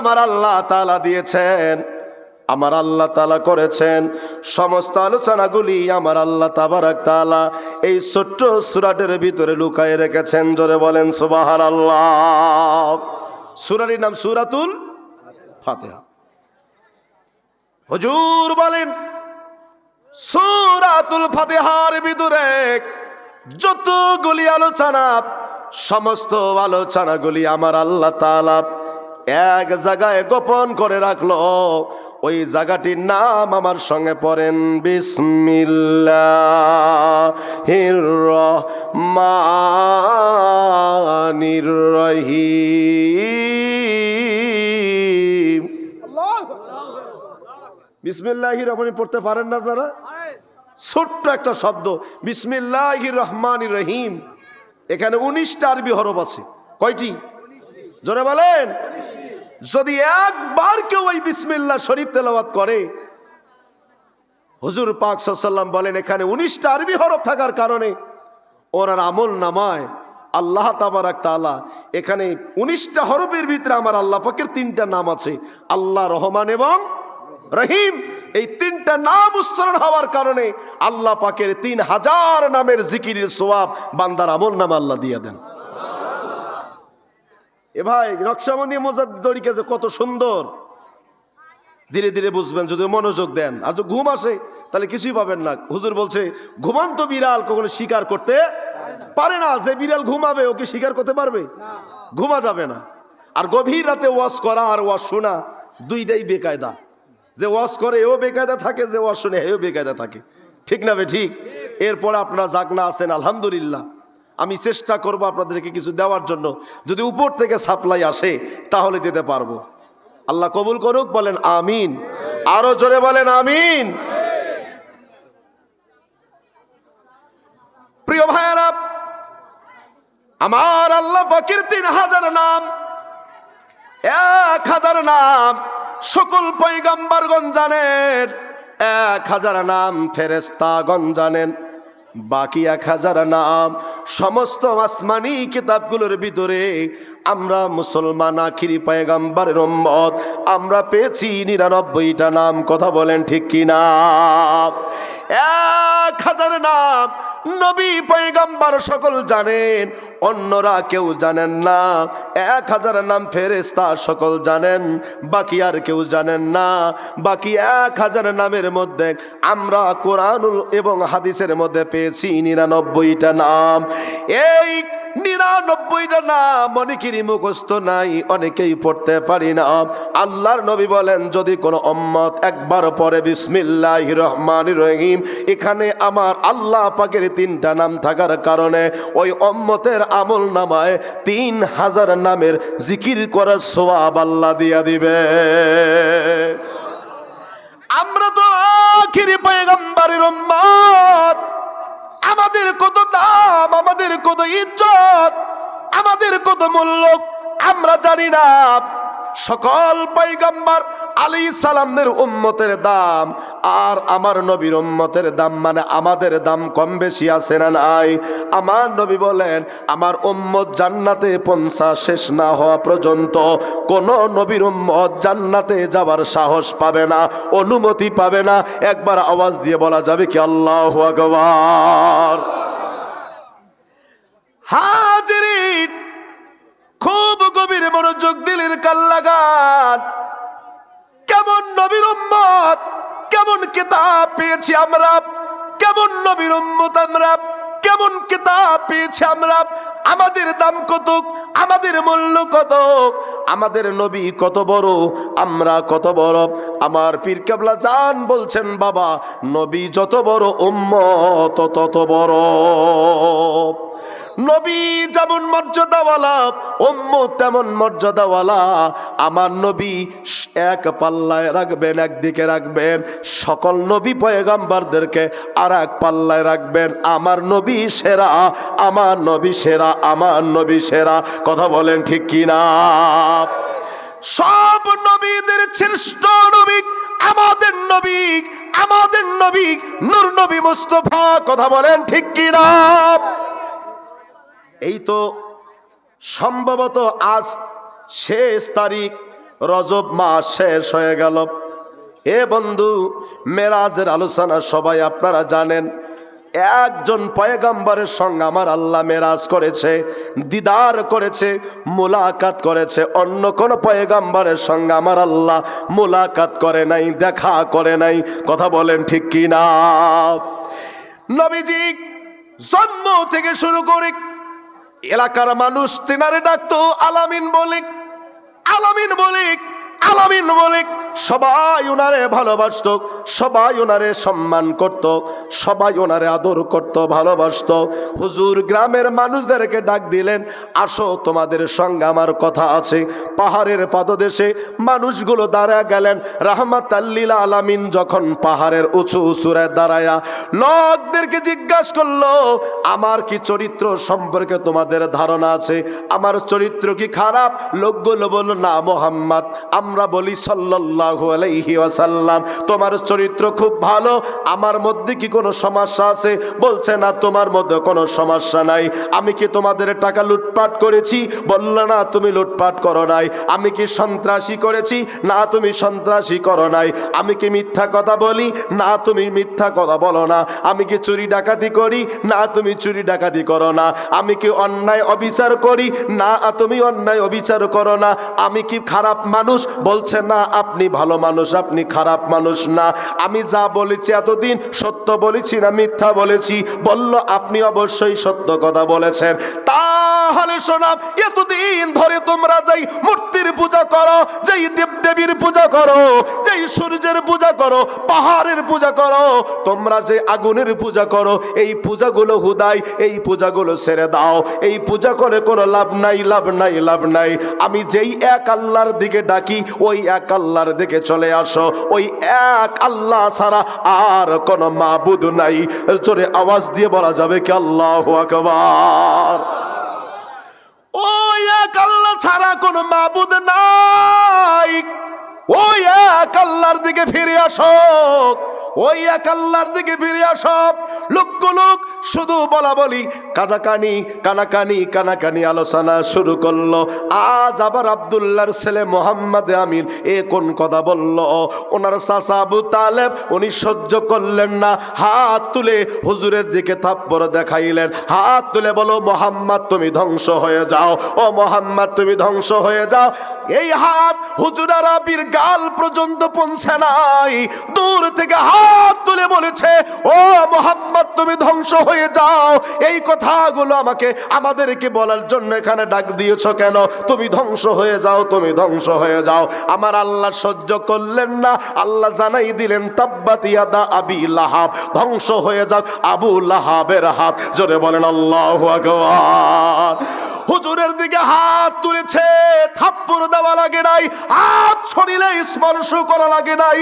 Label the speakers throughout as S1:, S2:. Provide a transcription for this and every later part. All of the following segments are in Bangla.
S1: আমার আল্লাহ তালা দিয়েছেন। আমার আল্লাহ তালা করেছেন। সমস্ত আলোচনাগুলি আমার আল্লাহ তাবারাক তালা এই ছোট্ট সুরাটের ভিতরে লুকায় রেখেছেন। জোরে বলেন সুবাহার আল্লাহ সুরারির নাম সুরাতুল ফাতেহা। হুজুর বলেন, সুরাতুল ফাতেহার ভিতরে যতগুলি আলোচনা, সমস্ত আলোচনাগুলি আমার আল্লাহ তালা এক জায়গায় গোপন করে রাখল। ওই জায়গাটির নাম আমার সঙ্গে পড়েন বিসমিল্লাহির রহিম। বিসমিল্লাহির রহমান পড়তে পারেন না আপনারা? ছোট্ট একটা শব্দ, বিসমিল্লাহির রহমান রহিম। এখানে উনিশটা আরবি হরফ আছে। কয়টি? জোরে বলেন। যদি একবার কেউ ওই বিসমিল্লা শরীফ তেলাওয়াত করে, হুজুর পাক সাল্লাম বলেন, এখানে উনিশটা আরবি হরফ থাকার কারণে ওনার আমল নামায় আল্লাহ তাবারাক তালা এখানে উনিশটা হরফের ভিতরে আমার আল্লাহ পাকের তিনটা নাম আছে, আল্লাহ রহমান এবং রহিম। এই তিনটা নাম উচ্চারণ হওয়ার কারণে আল্লাহ পাকের তিন হাজার নামের জিকিরের সোয়াব বান্দার আমল নাম আল্লাহ দিয়ে দেন। এ ভাই নকশাবন্দি মোজাদ তরিকা যে কত সুন্দর। ধীরে ধীরে বুঝবেন, যদি মনোযোগ দেন। আর যদি ঘুম আসে, তাহলে কিছুই পাবেন না। হুজুর বলছে ঘুমান্ত বিড়াল কখনো শিকার করতে পারে না। যে বিড়াল ঘুমাবে ওকে শিকার করতে পারবে? ঘুমা যাবে না। আর গভীর রাতে ওয়াশ করা আর ওয়াশ শোনা দুইটাই বেকায়দা। যে ওয়াশ করে, এও বেকায়দা থাকে, যে ওয়াশ শুনে এও বেকায়দা থাকে। ঠিক না বে ঠিক? এরপরে আপনারা জাগনা আছেন, আলহামদুলিল্লাহ। আমি চেষ্টা করব আপনাদেরকে কিছু দেওয়ার জন্য। যদি উপর থেকে সাপ্লাই আসে, তাহলে দিতে পারব। আল্লাহ কবুল করুক, বলেন আমিন। আরও জোরে বলেন আমিন। প্রিয় ভাইয়ারা, আমার আল্লাহ পাকির তিন হাজার নাম, এক হাজার নাম, সকল পৈগাম্বারগণ জানেন, এক হাজার নাম ফেরেস্তাগণ জানেন। বাকি এক হাজার নাম, সমস্ত আসমানি কিতাবগুলোর ভিতরে আমরা মুসলমান আখিরি পায়গাম্বার রম্মত আমরা পেয়েছি নিরানব্বইটা নাম, কথা বলেন ঠিক কিনা? এক হাজার নাম নবী পয়গাম্বার সকল জানেন, অন্যরা কেউ জানেন না। এক হাজার নাম ফেরেস্তা সকল জানেন, বাকি আর কেউ জানেন না। বাকি এক হাজার নামের মধ্যে আমরা কোরআনুল এবং হাদিসের মধ্যে পেয়েছি নিরানব্বইটা নাম। এই নিরানব্বইটা নাম অনেকেরই মুখস্থ নাই, অনেকেই পড়তে পারি না। আল্লাহর নবী বলেন, যদি কোনো অম্মত একবার পরে বিসমিল্লাহ রহমান রহিম, এখানে আমার আল্লাহ পাকের তিনটা নাম থাকার কারণে ওই অম্মতের আমল নামায় তিন হাজার নামের জিকির করার সোয়াব আল্লাহ দিয়া দিবে। আমরা তো আখিরি পয়গম্বরের উম্মত। আমাদের কত দাম আমাদের কত ইজ্জত আমাদের কত মূল্য আমরা জানি না। সকল পৈগম্বর আলী সালামদের উম্মতের দাম, আর আমার নবীর উম্মতের দাম মানে আমাদের দাম কম বেশি আছে না নাই? আমার নবী বলেন, আমার উম্মত জান্নাতে পৌঁছা শেষ না হওয়া পর্যন্ত কোন নবীর উম্মত জান্নাতে যাবার সাহস পাবে না, অনুমতি পাবে না। একবার আওয়াজ দিয়ে বলা যাবে কি আল্লাহ হাজিরিন মনোযোগ দিলেন কাল্লাগান কেমন নবীর উম্মত, কেমন কিতাব পেয়েছি আমরা। কেমন নবীর উম্মত আমরা, কেমন কিতাব পেয়েছি আমরা। আমাদের দাম কত আমাদের মূল্য কত আমাদের নবী কত বড়, আমরা কত বড়। আমার পীর কেবলা জান বলছেন, বাবা, নবী যত বড় উম্মত, তত বড়। নবী যেমন মর্যাদাওয়ালা অম্ম তেমন মর্যাদাওয়ালা। আমার নবী এক পাল্লায় রাখবেন, একদিকে রাখবেন। সকল নবী পয়গাম্বারদেরকে আর এক পাল্লায় রাখবেন। আমার নবী সেরা, আমার নবী সেরা, আমার নবী সেরা। কথা বলেন ঠিক কিনা? সব নবীদের শ্রেষ্ঠ নবী আমাদের নবী আমাদের নবী, নূর নবী মুস্তফা। কথা বলেন ঠিক কিনা? এই তো সম্ভবত আজ শেষ তারিখ, রজব মাস শেষ হয়ে গেল। এ বন্ধু, মেরাজের আলোচনা সবাই আপনারা জানেন, একজন পয়গাম্বারের সঙ্গে আমার আল্লাহ মেরাজ করেছে, দিদার করেছে, মোলাকাত করেছে। অন্য কোন পয়গাম্বারের সঙ্গে আমার আল্লাহ মোলাকাত করে নাই, দেখা করে নাই। কথা বলেন ঠিক কি না নবীজি, জন্ম থেকে শুরু করে এলাকার মানুষ তেনারে ডাকতো আলামিন বলিক আলামিন বলিক। আলামিন বলিক সবাই ওনারে ভালোবাসত, সবাই ওনারে সম্মান করত, সবাই ওনারে আদর করত, ভালোবাসত। হুজুর গ্রামের মানুষদেরকে ডাক দিলেন, আসো, তোমাদের সঙ্গে আমার কথা আছে। পাহাড়ের পাদদেশে মানুষগুলো দাঁড়া গেলেন রাহমাত আল্লিল আলামিন যখন পাহাড়ের উঁচু উঁচুরে দাঁড়ায়া লোকদেরকে জিজ্ঞাসা করল, আমার কি চরিত্র সম্পর্কে তোমাদের ধারণা আছে? আমার চরিত্র কি খারাপ? লোকগুলো বলল, না মোহাম্মদ আমরা বলি সাল্লাল্লাহু আলাইহি ওয়াসাল্লাম, তোমার চরিত্র খুব ভালো, আমার মধ্যে কি কোনো সমস্যা আছে? বলছে, না, তোমার মধ্যে কোনো সমস্যা নাই। আমি কি তোমাদের টাকা লুটপাট করেছি? বলল, না, তুমি লুটপাট করো নাই। আমি কি সন্ত্রাসী করেছি? না, তুমি সন্ত্রাসী করো নাই। আমি কি মিথ্যা কথা বলি? না, তুমি মিথ্যা কথা বলো না। আমি কি চুরি ডাকাতি করি? না, তুমি চুরি ডাকাতি করো না। আমি কি অন্যায় অবিচার করি? না, তুমি অন্যায় অবিচার করো না। আমি কি খারাপ মানুষ? বলছে, না, আপনি ভালো মানুষ, আপনি খারাপ মানুষ না। আমি যা বলেছি এতদিন সত্য বলেছি না মিথ্যা বলেছি। বলল, আপনি অবশ্যই সত্য কথা বলেছেন। তাহলে শোনাম এতদিন ধরে তোমরা যেই মূর্তির পূজা করো, যেই দেব দেবীর পূজা করো, যেই সূর্যের পূজা করো, পাহাড়ের পূজা করো, তোমরা যে আগুনের পূজা করো, এই পূজাগুলো হুদাই, এই পূজাগুলো ছেড়ে দাও। এই পূজা করে কোনো লাভ নাই লাভ নাই লাভ নাই। আমি যেই এক আল্লাহর দিকে ডাকি ওই এক আল্লাহর দিকে চলে আসো। ওই এক আল্লাহ ছাড়া আর কোনো মাবুদ নাই। চোরে আওয়াজ দিয়ে বলা যাবে কি আল্লাহ আকবার। ওই এক আল্লাহ ছাড়া কোনো মাবুদ নাই। ওই এক আল্লাহর দিকে ফিরে আসো। ওই এক আল্লাহর দিকে ফিরে আসো। লোক লোক, শুধু বলা বলি, কানাকানি কানাকানি কানাকানি আলোচনা শুরু করল। আজ আবার আবদুল্লার ছেলে মোহাম্মদ আমিন এ কোন কথা বলল? ওনার চাচা আবু তালেব, উনি সহ্য করলেন না। হাত তুলে হুজুরের দিকে থাপ্পড় দেখাইলেন। হাত তুলে বলো, মোহাম্মদ, তুমি ধ্বংস হয়ে যাও। ও মোহাম্মদ, তুমি ধ্বংস হয়ে যাও। এই হাত হুজুর আরবির গাল পর্যন্ত পৌঁছে নাই। দূর থেকে হাত মোহাম্মদ, তুমি ধ্বংস হয়ে যাও। এই কথাগুলো আমাকে, আমাদেরকে বলার জন্য এখানে ডাক দিয়েছ কেন? তুমি ধ্বংস হয়ে যাও, তুমি ধ্বংস হয়ে যাও। আমার আল্লাহ সহ্য করলেন না। আল্লাহ জানাই দিলেন তাব্বাতিয়াদা আবি লাহাব। ধ্বংস হয়ে যাক আবু লাহাবের হাত। জোরে বলেন, আল্লাহ আকবার। হুজুরের দিকে হাত তুলেছে, থাপ্পড় দেওয়া লাগে নাই, হাত ছড়িলে স্পর্শ করা লাগে নাই।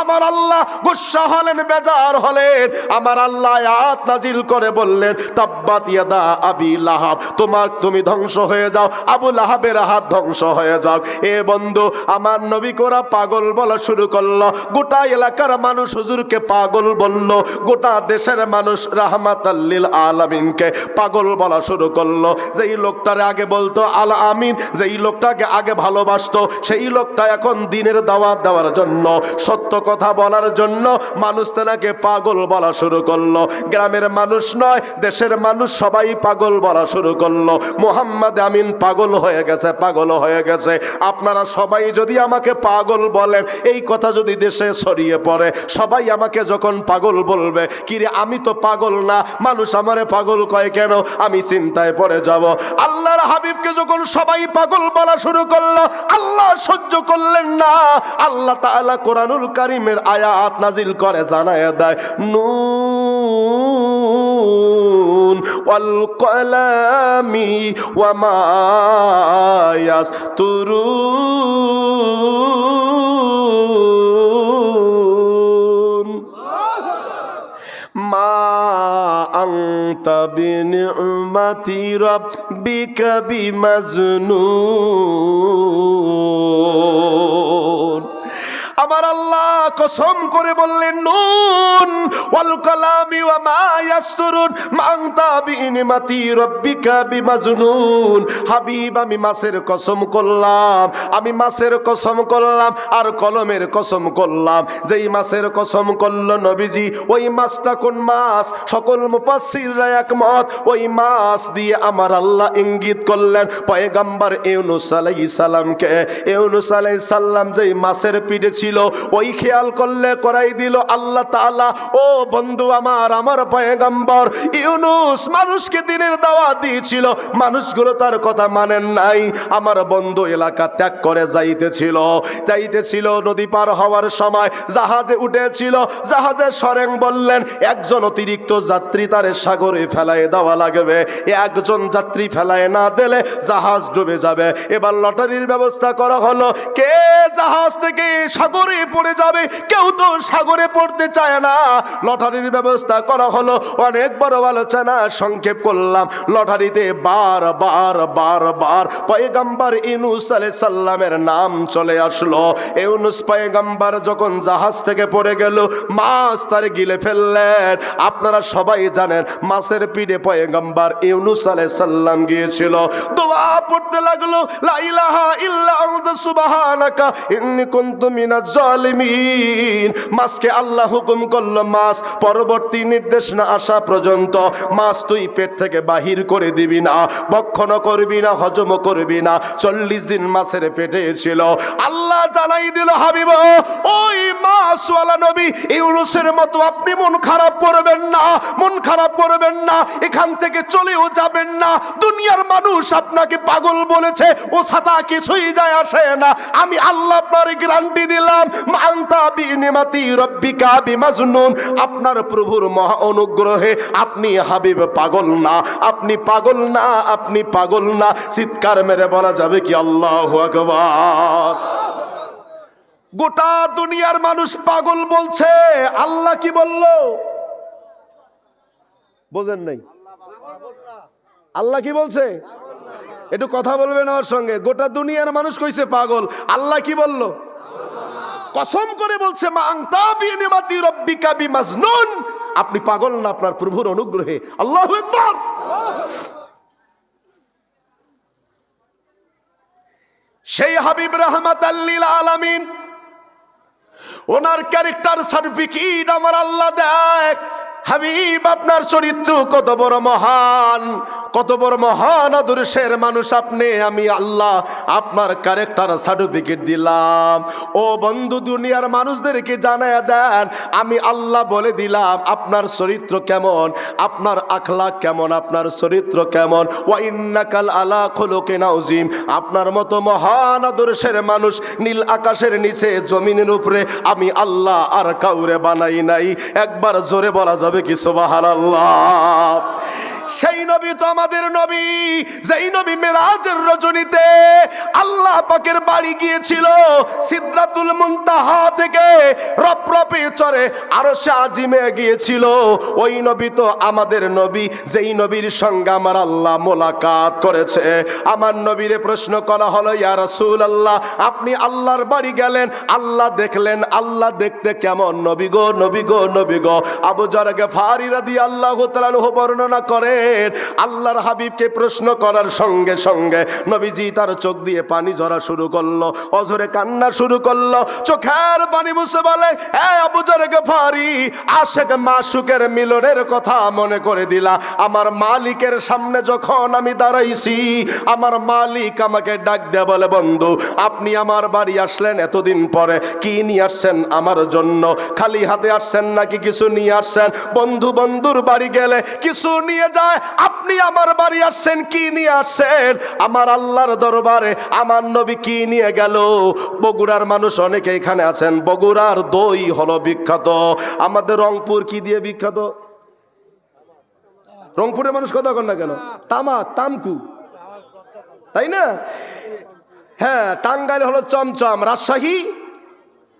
S1: আমার আল্লাহ গুসা হলেন, বেজার হলেন। আমার আল্লাহ আয়াত নাজিল করে বললেন, তাব্বাত ইয়াদা আবি লাহাব, তোমার তুমি ধ্বংস হয়ে যাও, আবু লাহাবের হাত ধ্বংস হয়ে যাও এ বন্ধু, আমার নবী কোরা পাগল বলা শুরু করল, গোটা এলাকার মানুষ হুজুরকে পাগল বলল, গোটা দেশের মানুষ রাহমাত আল্লিল আলামিনকে পাগল বলা শুরু করল। যেই লোকটারে আগে বলতো, আল আমিন। যেই লোকটাকে আগে ভালোবাসতো, সেই লোকটা এখন দিনের দাওয়াত দেওয়ার জন্য, সত্য কথা বলার জন্য মানুষ তেনাকে পাগল বলা শুরু করল। গ্রামের মানুষ নয়, দেশের মানুষ সবাই পাগল বলা শুরু করল। মোহাম্মদ আমিন পাগল হয়ে গেছে, পাগল হয়ে গেছে। আপনারা সবাই যদি আমাকে পাগল বলেন, এই কথা যদি দেশে ছড়িয়ে পড়ে, সবাই আমাকে যখন পাগল বলবে, কিরে, আমি তো পাগল না, মানুষ আমারে পাগল কয় কেন? আমি চিন্তায় পড়ে যাব। আল্লাহর হাবিবকে যখন সবাই পাগল বলা শুরু করল, আল্লাহ সহ্য করলেন না। আল্লাহ তাআলা কোরআনুল কারিমের আয়াত নাজিল করে, জানায় দেয় নু ওয়াল কলামি ওয়া বিনি'মাতি রাব্বিকা বিমাজনুন আমার আল্লাহ কসম করে বললেন, নুন, ওয়াল কালামি ওয়া মা ইয়াসতুরুন মাংতা বিনিমাতি রব্বিকা বিমাজনুন। হাবিব, আমি মাছের কসম করলাম, আমি মাছের কসম করলাম আর কলমের কসম করলাম। যেই মাছের কসম করল নবীজি, ওই মাছটা কোন মাছ? সকল মুফাসসিররা একমত, ওই মাছ দিয়ে আমার আল্লাহ ইঙ্গিত করলেন, পয়গাম্বার ইউনুস আলাইহিস সালামকে, ইউনুস আলাইহিস সালাম যেই মাছের পিঠে ওই খেয়াল করলে করাই দিল আল্লাহ তাআলা। ও বন্ধু আমার আমার পয়গাম্বর, ইউনুস মানুষকে দিনের দাওয়াত দিয়েছিল, মানুষগুলো তার কথা মানেন নাই। আমার বন্ধু এলাকা ত্যাগ করে যাইতেছিল যাইতেছিল নদী পার হওয়ার সময়, জাহাজে উঠেছিল, জাহাজে সরেং বললেন, একজন অতিরিক্ত যাত্রী তারে সাগরে ফেলায় দেওয়া লাগবে, একজন যাত্রী ফেলায় না দিলে জাহাজ ডুবে যাবে। এবার লটারির ব্যবস্থা করা হলো, কে জাহাজ থেকে সাগরে পড়ে যাবে। কেউ তো সাগরে পড়তে চায় না। লটারির ব্যবস্থা করা হলো। অনেক বড় আলোচনা সংক্ষেপ করলাম। লটারিতে বার বার বার বার পয়গাম্বার ইনুস আলাই সাল্লামের নাম চলে আসলো। ইউনুস পয়গাম্বার যখন জাহাজ থেকে পড়ে গেল, মাছ তার গিলে ফেললেন। আপনারা সবাই জানেন, মাছের পিঠে পয়গাম্বার ইউনুস আলাই সাল্লাম গিয়েছিল। দোয়া পড়তে লাগল, লা ইলাহা ইল্লা আনতা সুবহানাকা, ইন্নী কুনতু জালিমিন। মাছকে আল্লাহ হুকুম করল, মাছ, পরবর্তী নির্দেশ না আসা পর্যন্ত মাছ তুই পেট থেকে বাহির করে দিবি না, ভক্ষণ করবি না, হজম করবি না। চল্লিশ দিন মাছের পেটে ছিল। আল্লাহ জানাই দিল, হাবিব, ওই মাছওয়ালা নবী ইউনুসের মতো আপনি মন খারাপ করবেন না, মন খারাপ করবেন না, এখান থেকে চলেও যাবেন না। দুনিয়ার মানুষ আপনাকে পাগল বলেছে, ও সাদা কিছুই যায় আসে না। আমি আল্লাহ আপনার গ্যারান্টি দিলাম। আপনার প্রভুর মহা অনুগ্রহে আপনি হাবিব পাগল না, আপনি পাগল না, আপনি পাগল না। চিৎকার মেরে বলা যাবে কি আল্লাহ গোটা দুনিয়ার মানুষ পাগল বলছে, আল্লাহ কি বলল? বোঝেন নাই। আল্লাহ কি বলছে? একটু কথা বলবেন আমার সঙ্গে। গোটা দুনিয়ার মানুষ কইছে পাগল, আল্লাহ কি বলল? কসম করে বলছে আপনি পাগল না আপনার প্রভুর অনুগ্রহে। আল্লাহ সেই হাবিব রহমত আল্লিল আলামিন, ওনার ক্যারেক্টার সার্টিফিকেট আমার আল্লাহ দেয় হাবিব, আপনার চরিত্র কত বড় মহান, কত বড় মহান আদর্শের মানুষ আপনি। আমি আল্লাহ আপনার ক্যারেক্টার সার্টিফিকেট দিলাম। ও বন্ধু, দুনিয়ার মানুষদেরকে জানায় দেন, আমি আল্লাহ বলে দিলাম, আপনার চরিত্র কেমন, আপনার আখলা কেমন, আপনার চরিত্র কেমন। ওয়াইন্নাকাল আলা খোলকে নাউজিম আপনার মতো মহান আদর্শের মানুষ নীল আকাশের নিচে, জমিনের উপরে, আমি আল্লাহ আর কাউরে বানাই নাই। একবার জোরে বলা যাবে কি সেই নবী তো আমাদের নবী। যেই নবী মেরাজের রজনীতে আল্লাহ পাকের বাড়ি গিয়েছিল সিদ্ধাতুল মুনতাহা থেকে রপরপে চড়ে আরও আজিমে গিয়েছিল। ওই নবী তো আমাদের নবী, যেই নবীর সঙ্গে আমার আল্লাহ মোলাকাত করেছে। আমার নবীরে প্রশ্ন করা হলো, ইয়া রাসূল আল্লাহ আপনি আল্লাহর বাড়ি গেলেন, আল্লাহ দেখলেন, আল্লাহ দেখতে কেমন? নবী গো নবী গো নবী গো। আবু জরগে ফারি রাদিয়াল্লাহু তাআলা বর্ণনা করেন, আল্লাহর হাবিবকে প্রশ্ন করার সঙ্গে সঙ্গে নবীজি তার চোখ দিয়ে পানি ঝরা শুরু করল, অঝরে কান্না শুরু করল, চোখের পানি মুছে বলে এ আবু জরগে ফারি আশেক মাসুকের মিলনের কথা মনে করে দিলা। আমার মালিকের সামনে যখন আমি দাঁড়াইছি, আমার মালিক আমাকে ডাক দেয়া বলে, বন্ধু, আপনি আমার বাড়ি আসলেন এতদিন পরে, কি নিয়ে আসছেন আমার জন্য? খালি হাতে আসছেন নাকি কিছু নিয়ে আসছেন? বন্ধু, বন্ধুর বাড়ি গেলে কিছু নিয়ে যায়। আপনি আমার বাড়ি আসছেন, কি নিয়ে আসছেন? আমার আল্লাহর দরবারে আমার নবী কি নিয়ে গেল? বগুড়ার মানুষ অনেকে এখানে আছেন। বগুড়ার দই হলো বিখ্যাত। আমাদের রংপুর কি দিয়ে বিখ্যাত? রংপুরের মানুষ কথা কন না কেন? তামাক তামকু। তাই না? হ্যাঁ টাঙ্গাইল হলো চমচম। রাজশাহী,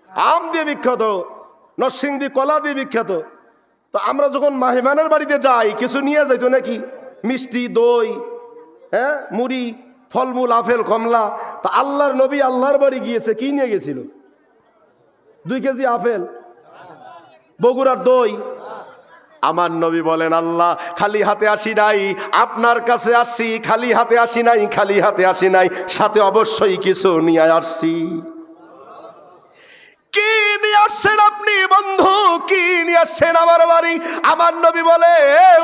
S1: আম দিয়ে বিখ্যাত। নরসিংদী, কলা দিয়ে বিখ্যাত। তো আমরা যখন মেহমানের বাড়িতে যাই, কিছু নিয়ে যাইতো নাকি? মিষ্টি, দই হ্যাঁ মুড়ি। ফলমূল, আপেল, কমলা। তা আল্লাহর নবী আল্লাহর বাড়ি গিয়েছে, কি নিয়ে গেছিল? দুই কেজি আপেল, বগুড়ার দই। আমার নবী বলেন, আল্লাহ, খালি হাতে আসি নাই, আপনার কাছে আসছি খালি হাতে আসি নাই, খালি হাতে আসি নাই, সাথে অবশ্যই কিছু নিয়ে আসছি কি নিয়ে আসছেন আপনি, বন্ধু, কি নিয়ে আসছেন আমার বাড়ি? আমার নবী বলে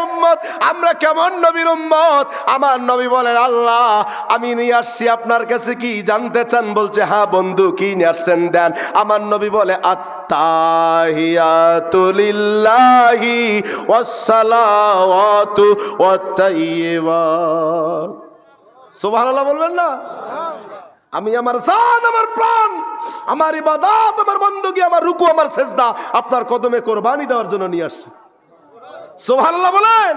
S1: উম্মত, আমরা কেমন নবীর উম্মত? আমার নবী বলেন, আল্লাহ, আমি নিয়ে আসছি আপনার কাছে কি জানতে চান? বলছে হ্যাঁ বন্ধু, কি নিয়ে আসছেন দেন? আমার নবী বলে, আত্তাহিয়াতু লিল্লাহি ওয়াসসালাওয়াতু ওয়াত সুবহানাল্লাহ বলবেন না? আমি আমার জান আমার প্রাণ, আমার ইবাদত, আমার বন্দুকি, আমার রুকু, আমার শেষদা আপনার কদমে কোরবানি দেওয়ার জন্য নিয়ে আসছি। সোহাল্লাহ বলেন।